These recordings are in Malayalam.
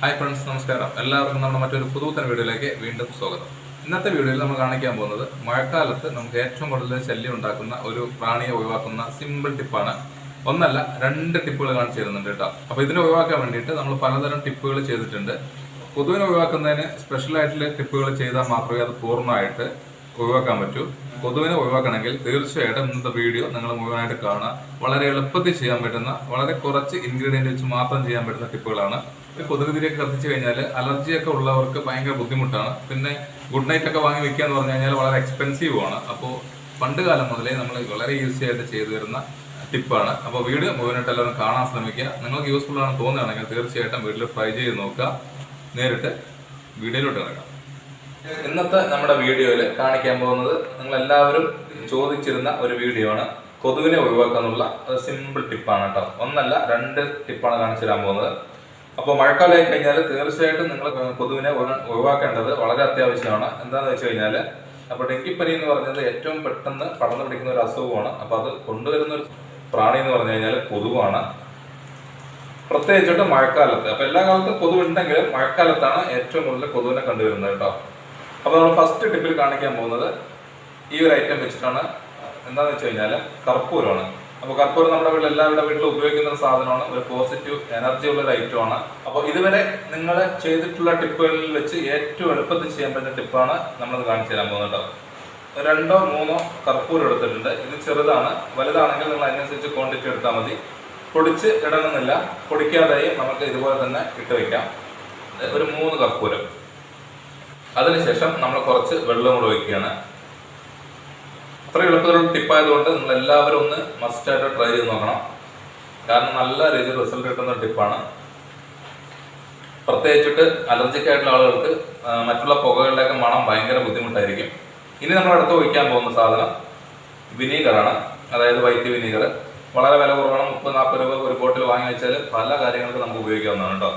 ഹായ് ഫ്രണ്ട്സ് നമസ്കാരം. എല്ലാവർക്കും നമ്മുടെ മറ്റൊരു പുതുത്തൻ വീഡിയോയിലേക്ക് വീണ്ടും സ്വാഗതം. ഇന്നത്തെ വീഡിയോയിൽ നമ്മൾ കാണിക്കാൻ പോകുന്നത് മഴക്കാലത്ത് നമുക്ക് ഏറ്റവും കൂടുതൽ ശല്യം ഉണ്ടാക്കുന്ന ഒരു പ്രാണിയെ ഒഴിവാക്കുന്ന സിമ്പിൾ ടിപ്പാണ് ഒന്നല്ല രണ്ട് ടിപ്പുകൾ കാണിച്ചു തരുന്നുണ്ട് കേട്ടോ. അപ്പോൾ ഇതിനെ ഒഴിവാക്കാൻ വേണ്ടിയിട്ട് നമ്മൾ പലതരം ടിപ്പുകൾ ചെയ്തിട്ടുണ്ട്. കൊതുവിനെ ഒഴിവാക്കുന്നതിന് സ്പെഷ്യൽ ആയിട്ടുള്ള ടിപ്പുകൾ ചെയ്താൽ മാത്രമേ അത് പൂർണമായിട്ട് ഒഴിവാക്കാൻ പറ്റൂ. കൊതുവിനെ ഒഴിവാക്കണമെങ്കിൽ തീർച്ചയായിട്ടും ഇന്നത്തെ വീഡിയോ നിങ്ങൾ മുഴുവനായിട്ട് കാണുക. വളരെ എളുപ്പത്തിൽ ചെയ്യാൻ പറ്റുന്ന വളരെ കുറച്ച് ഇൻഗ്രീഡിയന്റ് വെച്ച് മാത്രം ചെയ്യാൻ പറ്റുന്ന ടിപ്പുകളാണ് ഈ കൊതുക് തിരിയൊക്കെ കത്തിച്ചു കഴിഞ്ഞാൽ അലർജിയൊക്കെ ഉള്ളവർക്ക് ഭയങ്കര ബുദ്ധിമുട്ടാണ്. പിന്നെ ഗുഡ് നൈറ്റ് ഒക്കെ വാങ്ങി വെക്കുക എന്ന് പറഞ്ഞു കഴിഞ്ഞാൽ വളരെ എക്സ്പെൻസീവ് ആണ് അപ്പോൾ പണ്ട് കാലം മുതലേ നമ്മൾ വളരെ ഈസി ആയിട്ട് ചെയ്തു വരുന്ന ടിപ്പാണ്. അപ്പോൾ വീട് മുഴുവനായിട്ട് എല്ലാവരും കാണാൻ ശ്രമിക്കുക. നിങ്ങൾക്ക് യൂസ്ഫുൾ ആണെന്ന് തോന്നുകയാണെങ്കിൽ തീർച്ചയായിട്ടും വീട്ടിൽ ഫ്രൈ ചെയ്ത് നോക്കുക. നേരിട്ട് വീഡിയോയിലോട്ട് കിടക്കാം. ഇന്നത്തെ നമ്മുടെ വീഡിയോയിൽ കാണിക്കാൻ പോകുന്നത് നിങ്ങൾ എല്ലാവരും ചോദിച്ചിരുന്ന ഒരു വീഡിയോ ആണ് കൊതുകിനെ ഒഴിവാക്കാന്നുള്ള ഒരു സിമ്പിൾ ടിപ്പാണ് കേട്ടോ. ഒന്നല്ല രണ്ട് ടിപ്പാണ് കാണിച്ചു തരാൻ പോകുന്നത്. അപ്പോൾ മഴക്കാലമായി കഴിഞ്ഞാൽ തീർച്ചയായിട്ടും നിങ്ങൾ പൊതുവിനെ ഒഴി- ഒഴിവാക്കേണ്ടത് വളരെ അത്യാവശ്യമാണ്. എന്താണെന്ന് വെച്ച് കഴിഞ്ഞാൽ അപ്പോൾ ഡെങ്കിപ്പനി എന്ന് പറഞ്ഞത് ഏറ്റവും പെട്ടെന്ന് പടർന്നു പിടിക്കുന്ന ഒരു അസുഖമാണ്. അപ്പോൾ അത് കൊണ്ടുവരുന്ന ഒരു പ്രാണി എന്ന് പറഞ്ഞു കഴിഞ്ഞാൽ കൊതുവാണ്. പ്രത്യേകിച്ചിട്ട് മഴക്കാലത്ത്. അപ്പൊ എല്ലാ കാലത്തും കൊതുക് ഉണ്ടെങ്കിലും മഴക്കാലത്താണ് ഏറ്റവും കൂടുതൽ കൊതുവിനെ കണ്ടുവരുന്നത് കേട്ടോ. അപ്പൊ നമ്മൾ ഫസ്റ്റ് ടിപ്പിൽ കാണിക്കാൻ പോകുന്നത് ഈ ഒരു ഐറ്റം വെച്ചിട്ടാണ് എന്താണെന്ന് വെച്ച് കഴിഞ്ഞാൽ കർപ്പൂരമാണ്. അപ്പോൾ കർപ്പൂരം നമ്മുടെ വീട്ടിൽ എല്ലാവരുടെ വീട്ടിലും ഉപയോഗിക്കുന്ന ഒരു സാധനമാണ്. ഒരു പോസിറ്റീവ് എനർജി ഉള്ള ഒരു ഐറ്റമാണ് അപ്പോൾ ഇതുവരെ നിങ്ങൾ ചെയ്തിട്ടുള്ള ടിപ്പുകളിൽ വെച്ച് ഏറ്റവും എളുപ്പത്തിൽ ചെയ്യാൻ പറ്റുന്ന ടിപ്പാണ് നമ്മളത് കാണിച്ചു തരാൻ പോകുന്നത് രണ്ടോ മൂന്നോ കർപ്പൂരം എടുത്തിട്ടുണ്ട്. ഇത് ചെറുതാണ്. വലുതാണെങ്കിൽ നിങ്ങൾ അതിനനുസരിച്ച് ക്വാണ്ടിറ്റി എടുത്താൽ മതി. പൊടിച്ച് ഇടണമെന്നില്ല. പൊടിക്കാതെയും നമുക്ക് ഇതുപോലെ തന്നെ ഇട്ട് വയ്ക്കാം ഒരു മൂന്ന് കർപ്പൂരം. അതിനുശേഷം നമ്മൾ കുറച്ച് വെള്ളം കൂടെ ഒഴിക്കുകയാണ്. അത്ര എളുപ്പത്തിലുള്ള ടിപ്പായതുകൊണ്ട് നിങ്ങൾ എല്ലാവരും ഒന്ന് മസ്റ്റായിട്ട് ട്രൈ ചെയ്ത് നോക്കണം. കാരണം നല്ല രീതിയിൽ റിസൾട്ട് കിട്ടുന്ന ടിപ്പാണ് പ്രത്യേകിച്ചിട്ട് അലർജിക് ആയിട്ടുള്ള ആളുകൾക്ക് മറ്റുള്ള പുകകളുടെയൊക്കെ മണം ഭയങ്കര ബുദ്ധിമുട്ടായിരിക്കും. ഇനി നമ്മൾ അടുത്ത് ഒഴിക്കാൻ പോകുന്ന സാധനം വിനീഗറാണ് അതായത് വൈറ്റ് വിനീഗർ വളരെ വില കുറവാണ്. മുപ്പത് നാൽപ്പത് രൂപ ഒരു ബോട്ടിൽ വാങ്ങി വെച്ചാൽ പല കാര്യങ്ങൾക്ക് നമുക്ക് ഉപയോഗിക്കാവുന്നതാണ് കേട്ടോ.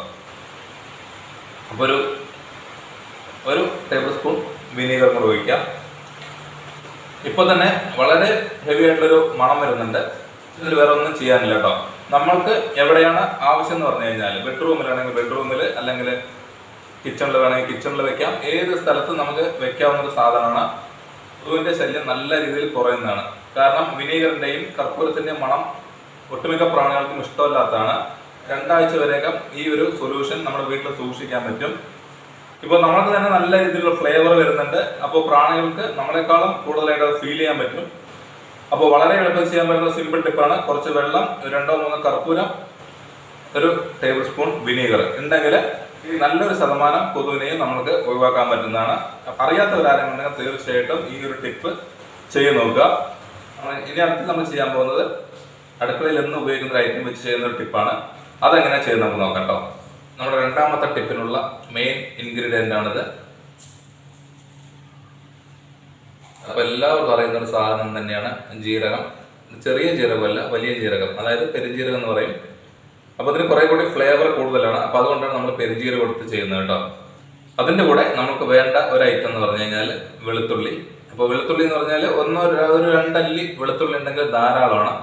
അപ്പോൾ ഒരു ഒരു ടേബിൾ സ്പൂൺ വിനീഗർ കൂടെ ഒഴിക്കാം. ഇപ്പോൾ തന്നെ വളരെ ഹെവി ആയിട്ടുള്ളൊരു മണം വരുന്നുണ്ട്. ഇതിൽ വേറെ ഒന്നും ചെയ്യാനില്ല കേട്ടോ നമ്മൾക്ക് എവിടെയാണ് ആവശ്യം എന്ന് പറഞ്ഞു കഴിഞ്ഞാൽ ബെഡ്റൂമിലാണെങ്കിൽ ബെഡ്റൂമിൽ അല്ലെങ്കിൽ കിച്ചണിൽ വേണമെങ്കിൽ കിച്ചണിൽ വെക്കാം. ഏത് സ്ഥലത്തും നമുക്ക് വെക്കാവുന്ന ഒരു സാധനമാണ്. കൊതുവിന്റെ ശല്യം നല്ല രീതിയിൽ കുറയുന്നതാണ്. കാരണം വിനീഗറിന്റെയും കർപ്പൂരത്തിന്റെയും മണം ഒട്ടുമിക്ക പ്രാണികൾക്കും ഇഷ്ടമല്ലാത്തതാണ്. രണ്ടാഴ്ച വരെയൊക്കെ ഈ ഒരു സൊല്യൂഷൻ നമ്മുടെ വീട്ടിൽ സൂക്ഷിക്കാൻ പറ്റും. ഇപ്പോൾ നമ്മൾക്ക് തന്നെ നല്ല രീതിയിലുള്ള ഫ്ലേവർ വരുന്നുണ്ട്. അപ്പോൾ പ്രാണികൾക്ക് നമ്മളെക്കാളും കൂടുതലായിട്ട് ഫീൽ ചെയ്യാൻ പറ്റും. അപ്പോൾ വളരെ എളുപ്പം ചെയ്യാൻ പറ്റുന്ന സിമ്പിൾ ടിപ്പാണ് കുറച്ച് വെള്ളം രണ്ടോ മൂന്നോ കർപ്പൂരം ഒരു ടേബിൾ സ്പൂൺ വിനീഗർ ഉണ്ടെങ്കിൽ നല്ലൊരു ശതമാനം കൊതുവിനെയും നമുക്ക് ഒഴിവാക്കാൻ പറ്റുന്നതാണ്. അറിയാത്തവരാരെങ്കിലും തീർച്ചയായിട്ടും ഈ ഒരു ടിപ്പ് ചെയ്ത് നോക്കുക. ഇനി അടുത്ത് നമ്മൾ ചെയ്യാൻ പോകുന്നത് അടുക്കളയിൽ എന്ന് ഉപയോഗിക്കുന്ന ഒരു ഐറ്റം വെച്ച് ചെയ്യുന്ന ഒരു ടിപ്പാണ് അതെങ്ങനെ ചെയ്ത് നമുക്ക് നോക്കാം കേട്ടോ. നമ്മുടെ രണ്ടാമത്തെ ടിപ്പിനുള്ള മെയിൻ ഇൻഗ്രീഡിയന്റ് ആണിത്. അപ്പോൾ എല്ലാവരും പറയുന്ന ഒരു സാധനം തന്നെയാണ് ജീരകം. ചെറിയ ജീരകമല്ല വലിയ ജീരകം. അതായത് പെരുംജീരകം എന്ന് പറയും. അപ്പോൾ അതിന് കുറെ കൂടി ഫ്ലേവർ കൂടുതലാണ്. അപ്പോൾ അതുകൊണ്ടാണ് നമ്മൾ പെരുംജീരകം എടുത്ത് ചെയ്യുന്നത് കേട്ടോ. അതിന്റെ കൂടെ നമുക്ക് വേണ്ട ഒരു ഐറ്റം എന്ന് പറഞ്ഞു കഴിഞ്ഞാൽ വെളുത്തുള്ളി. അപ്പോൾ വെളുത്തുള്ളി എന്ന് പറഞ്ഞാൽ ഒന്നോ ഒരു രണ്ടല്ലി വെളുത്തുള്ളി ഉണ്ടെങ്കിൽ ധാരാളമാണ്.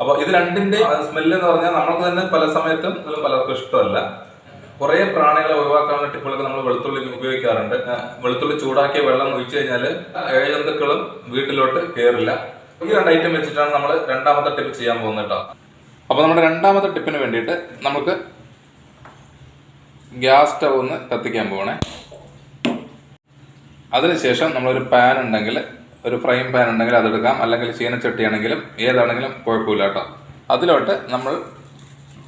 അപ്പോൾ ഇത് രണ്ടിന്റെ സ്മെല്ല് എന്ന് പറഞ്ഞാൽ നമുക്ക് തന്നെ പല സമയത്തും പലർക്കും ഇഷ്ടമല്ല. കുറേ പ്രാണികളെ ഒഴിവാക്കാനുള്ള ടിപ്പുകളൊക്കെ നമ്മൾ വെളുത്തുള്ളി ഉപയോഗിക്കാറുണ്ട്. വെളുത്തുള്ളി ചൂടാക്കിയ വെള്ളം ഒഴിച്ചു കഴിഞ്ഞാൽ ഏഴന്തുക്കളും വീട്ടിലോട്ട് കയറില്ല ഈ രണ്ട് ഐറ്റം വെച്ചിട്ടാണ് നമ്മൾ രണ്ടാമത്തെ ടിപ്പ് ചെയ്യാൻ പോകുന്നത് കേട്ടോ. അപ്പോൾ നമ്മുടെ രണ്ടാമത്തെ ടിപ്പിന് വേണ്ടിയിട്ട് നമുക്ക് ഗ്യാസ് സ്റ്റവ് ഒന്ന് കത്തിക്കാൻ പോകണേ അതിനുശേഷം നമ്മളൊരു പാൻ ഉണ്ടെങ്കിൽ ഒരു ഫ്രൈങ് പാൻ ഉണ്ടെങ്കിൽ അതെടുക്കാം. അല്ലെങ്കിൽ ചീനച്ചട്ടിയാണെങ്കിലും ഏതാണെങ്കിലും കുഴപ്പമില്ല കേട്ടോ. അതിലോട്ട് നമ്മൾ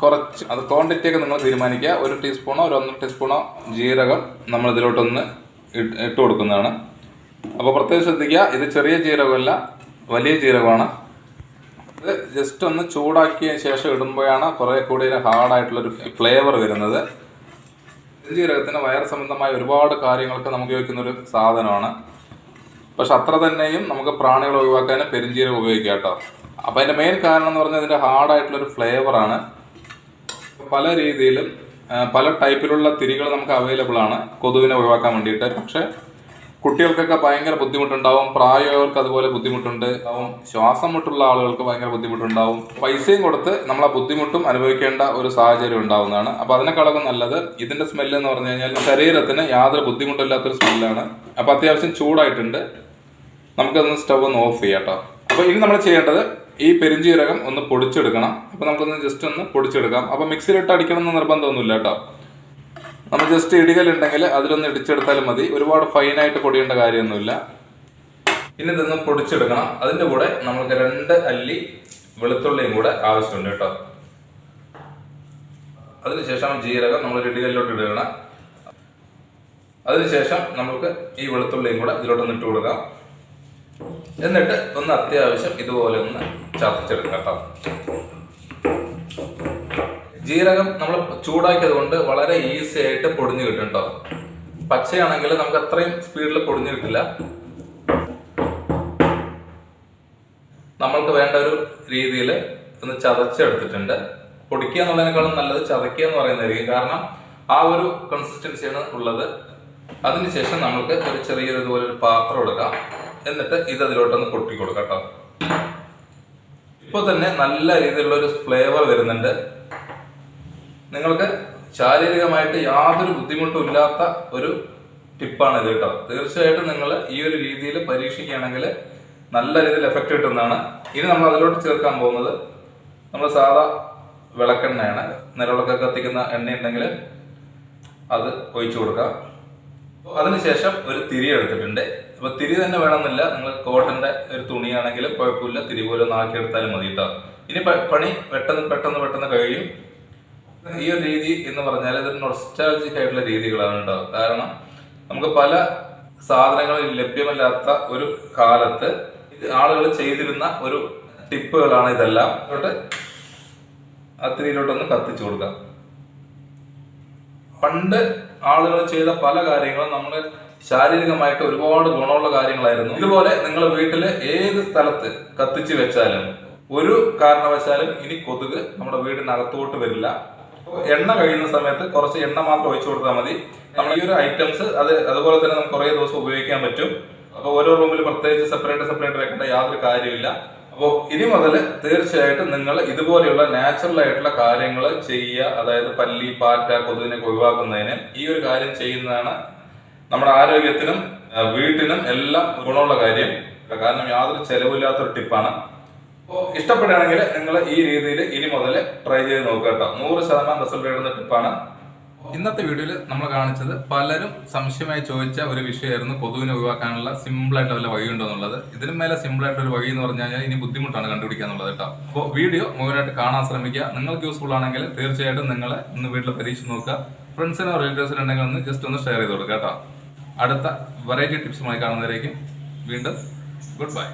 കുറച്ച് അത് ക്വാണ്ടിറ്റി ഒക്കെ നിങ്ങൾ തീരുമാനിക്കുക. ഒരു ടീസ്പൂണോ ഒരു ഒന്നര ടീസ്പൂണോ ജീരകം നമ്മൾ ഇതിലോട്ടൊന്ന് ഇട്ട് കൊടുക്കുന്നതാണ്. അപ്പോൾ പ്രത്യേകം ശ്രദ്ധിക്കുക ഇത് ചെറിയ ജീരകമല്ല വലിയ ജീരകമാണ്. ഇത് ജസ്റ്റ് ഒന്ന് ചൂടാക്കിയ ശേഷം ഇടുമ്പോഴാണ് കുറേ കൂടി ഹാർഡായിട്ടുള്ളൊരു ഫ്ലേവർ വരുന്നത്. ജീരകത്തിന് വയർ സംബന്ധമായ ഒരുപാട് കാര്യങ്ങൾക്ക് നമുക്ക് ഉപയോഗിക്കുന്ന ഒരു സാധനമാണ്. പക്ഷെ അത്ര തന്നെയും നമുക്ക് പ്രാണികൾ ഒഴിവാക്കാൻ പെരുംജീരകം ഉപയോഗിക്കാം കേട്ടോ. അപ്പം അതിന്റെ മെയിൻ കാരണം എന്ന് പറഞ്ഞാൽ ഇതിന്റെ ഹാർഡായിട്ടുള്ളൊരു ഫ്ലേവറാണ് പല രീതിയിലും പല ടൈപ്പിലുള്ള തിരികൾ നമുക്ക് അവൈലബിൾ ആണ്. കൊതുവിനെ ഒഴിവാക്കാൻ വേണ്ടിയിട്ട്. പക്ഷെ കുട്ടികൾക്കൊക്കെ ഭയങ്കര ബുദ്ധിമുട്ടുണ്ടാവും. പ്രായമായവർക്ക് അതുപോലെ ബുദ്ധിമുട്ടുണ്ട് ആവും ശ്വാസം മുട്ടുള്ള ആളുകൾക്ക് ഭയങ്കര ബുദ്ധിമുട്ടുണ്ടാവും. പൈസയും കൊടുത്ത് നമ്മളെ ബുദ്ധിമുട്ടും അനുഭവിക്കേണ്ട ഒരു സാഹചര്യം ഉണ്ടാവുന്നതാണ്. അപ്പൊ അതിനേക്കാളൊക്കെ നല്ലത് ഇതിന്റെ സ്മെല്ല് എന്ന് പറഞ്ഞു കഴിഞ്ഞാൽ ശരീരത്തിന് യാതൊരു ബുദ്ധിമുട്ടില്ലാത്തൊരു സ്മെല്ലാണ് അപ്പൊ അത്യാവശ്യം ചൂടായിട്ടുണ്ട്. നമുക്കതൊന്ന് സ്റ്റവ് ഒന്ന് ഓഫ് ചെയ്യാം കേട്ടോ അപ്പോൾ ഇനി നമ്മൾ ചെയ്യേണ്ടത് ഈ പെരിഞ്ചീരകം ഒന്ന് പൊടിച്ചെടുക്കണം. അപ്പോൾ നമുക്കൊന്ന് ജസ്റ്റ് ഒന്ന് പൊടിച്ചെടുക്കാം. അപ്പോൾ മിക്സിയിലിട്ട് അടിക്കണം എന്ന് നിർബന്ധമൊന്നുമില്ല കേട്ടോ. നമ്മൾ ജസ്റ്റ് ഇടികലുണ്ടെങ്കിൽ അതിലൊന്ന് ഇടിച്ചെടുത്താലും മതി. ഒരുപാട് ഫൈനായിട്ട് പൊടിയേണ്ട കാര്യമൊന്നുമില്ല. ഇനി ഇതൊന്ന് പൊടിച്ചെടുക്കണം. അതിന്റെ കൂടെ നമുക്ക് രണ്ട് അല്ലി വെളുത്തുള്ളിയും കൂടെ ആവശ്യമുണ്ട് കേട്ടോ. അതിനുശേഷം ജീരകം നമ്മൾ ഇടികല്ലിലോട്ട് ഇടുകയാണ്. അതിനുശേഷം നമുക്ക് ഈ വെളുത്തുള്ളിയും കൂടെ ഇതിലോട്ടൊന്ന് ഇട്ട് കൊടുക്കാം. എന്നിട്ട് ഒന്ന് അത്യാവശ്യം ഇതുപോലെ ഒന്ന് ചതച്ചെടുക്കാം കേട്ടോ. ജീരകം നമ്മൾ ചൂടാക്കിയത് കൊണ്ട് വളരെ ഈസി ആയിട്ട് പൊടിഞ്ഞു കിട്ടും കേട്ടോ. പച്ചയാണെങ്കിൽ നമുക്ക് അത്രയും സ്പീഡിൽ പൊടിഞ്ഞു കിട്ടില്ല. നമ്മൾക്ക് വേണ്ട ഒരു രീതിയിൽ ഒന്ന് ചതച്ചെടുത്തിട്ടുണ്ട്. പൊടിക്കുക എന്നുള്ളതിനേക്കാളും നല്ലത് ചതക്കുക എന്ന് പറയുന്നതായിരിക്കും. കാരണം ആ ഒരു കൺസിസ്റ്റൻസിയാണ് ഉള്ളത്. അതിനുശേഷം നമ്മൾക്ക് ഒരു ചെറിയൊരു ഇതുപോലെ ഒരു പാത്രം എടുക്കാം. എന്നിട്ട് ഇത് അതിലോട്ടൊന്ന് പൊട്ടി കൊടുക്കാം കേട്ടോ തന്നെ നല്ല രീതിയിലുള്ള ഒരു ഫ്ലേവർ വരുന്നുണ്ട്. നിങ്ങൾക്ക് ശാരീരികമായിട്ട് യാതൊരു ബുദ്ധിമുട്ടും ഇല്ലാത്ത ഒരു ടിപ്പാണ് ഇത് കേട്ടോ. തീർച്ചയായിട്ടും നിങ്ങൾ ഈ ഒരു രീതിയിൽ പരീക്ഷിക്കുകയാണെങ്കിൽ നല്ല രീതിയിൽ എഫക്റ്റ് കിട്ടുന്നതാണ്. ഇനി നമ്മൾ അതിലോട്ട് ചേർക്കാൻ പോകുന്നത് നമ്മൾ സാധാ വിളക്കെണ്ണയാണ്. നിലവിളക്ക് കത്തിക്കുന്ന എണ്ണ ഉണ്ടെങ്കിൽ അത് ഒഴിച്ചു കൊടുക്കാം. അതിനുശേഷം ഒരു തിരി എടുത്തിട്ടുണ്ട്. അപ്പൊ തിരി തന്നെ വേണമെന്നില്ല. നിങ്ങൾ കോട്ടന്റെ ഒരു തുണിയാണെങ്കിലും കുഴപ്പമില്ല. തിരി പോലെ ഒന്ന് ആക്കിയെടുത്താലും മതി കേട്ടോ ഇനി പണി പെട്ടെന്ന് പെട്ടെന്ന് പെട്ടെന്ന് കഴിയും. ഈ ഒരു രീതി എന്ന് പറഞ്ഞാൽ ഇതൊരു നൊസ്റ്റാൾജിക് ആയിട്ടുള്ള രീതികളാണ് കേട്ടോ കാരണം നമുക്ക് പല സാധനങ്ങളും ലഭ്യമല്ലാത്ത ഒരു കാലത്ത് ആളുകൾ ചെയ്തിരുന്ന ഒരു ടിപ്പുകളാണ് ഇതെല്ലാം. അതുകൊണ്ട് ആ തിരിയിലോട്ടൊന്ന് കത്തിച്ചു കൊടുക്കാം. പണ്ട് ആളുകൾ ചെയ്ത പല കാര്യങ്ങളും നമ്മുടെ ശാരീരികമായിട്ട് ഒരുപാട് ഗുണമുള്ള കാര്യങ്ങളായിരുന്നു. ഇതുപോലെ നിങ്ങൾ വീട്ടിൽ ഏത് സ്ഥലത്ത് കത്തിച്ച് വെച്ചാലും ഒരു കാരണവശാലും ഇനി കൊതുക് നമ്മുടെ വീടിനകത്തോട്ട് വരില്ല. എണ്ണ കഴിയുന്ന സമയത്ത് കുറച്ച് എണ്ണ മാത്രം ഒഴിച്ചു കൊടുത്താൽ മതി. നമ്മൾ ഈ ഒരു ഐറ്റംസ് അത് അതുപോലെ തന്നെ നമുക്ക് കുറേ ദിവസം ഉപയോഗിക്കാൻ പറ്റും. അപ്പോൾ ഓരോ റൂമിൽ പ്രത്യേകിച്ച് സെപ്പറേറ്റ് സെപ്പറേറ്റ് വെക്കേണ്ട യാതൊരു കാര്യമില്ല. അപ്പോൾ ഇനി മുതൽ തീർച്ചയായിട്ടും നിങ്ങൾ ഇതുപോലെയുള്ള നാച്ചുറൽ ആയിട്ടുള്ള കാര്യങ്ങൾ ചെയ്യുക. അതായത് പല്ലി പാറ്റ കൊതുകിനെ ഒഴിവാക്കുന്നതിന് ഈ ഒരു കാര്യം ചെയ്യുന്നതാണ് നമ്മുടെ ആരോഗ്യത്തിനും വീട്ടിനും എല്ലാം ഗുണമുള്ള കാര്യം. കാരണം യാതൊരു ചെലവില്ലാത്തൊരു ടിപ്പാണ്. അപ്പോൾ ഇഷ്ടപ്പെടുകയാണെങ്കിൽ നിങ്ങൾ ഈ രീതിയിൽ ഇനി മുതൽ ട്രൈ ചെയ്ത് നോക്കുക കേട്ടോ. നൂറ് ശതമാനം റിസൾട്ട് കിട്ടുന്ന ടിപ്പാണ്. ഇന്നത്തെ വീഡിയോയിൽ നമ്മൾ കാണിച്ചത് പലരും സംശയമായി ചോദിച്ച ഒരു വിഷയമായിരുന്നു കൊതുവിനെ ഒഴിവാക്കാനുള്ള സിമ്പിളായിട്ട് വല്ല വഴിയുണ്ടോ എന്നുള്ളത്. ഇതിനും മേലെ സിമ്പിളായിട്ട് ഒരു വഴി എന്ന് പറഞ്ഞു കഴിഞ്ഞാൽ ഇനി ബുദ്ധിമുട്ടാണ് കണ്ടുപിടിക്കുക എന്നുള്ളത് കേട്ടോ. അപ്പോൾ വീഡിയോ മുഴുവനായിട്ട് കാണാൻ ശ്രമിക്കുക. നിങ്ങൾക്ക് യൂസ്ഫുൾ ആണെങ്കിൽ തീർച്ചയായിട്ടും നിങ്ങൾ ഒന്ന് വീട്ടിൽ പരീക്ഷിച്ച് നോക്കുക. ഫ്രണ്ട്സിനോ റിലേറ്റീവ്സിനോ ഉണ്ടെങ്കിൽ ഒന്ന് ജസ്റ്റ് ഒന്ന് ഷെയർ ചെയ്ത് കൊടുക്കുക കേട്ടോ. അടുത്ത വെറൈറ്റി ടിപ്സുമായി കാണുന്നവരേക്കും വീണ്ടും ഗുഡ് ബൈ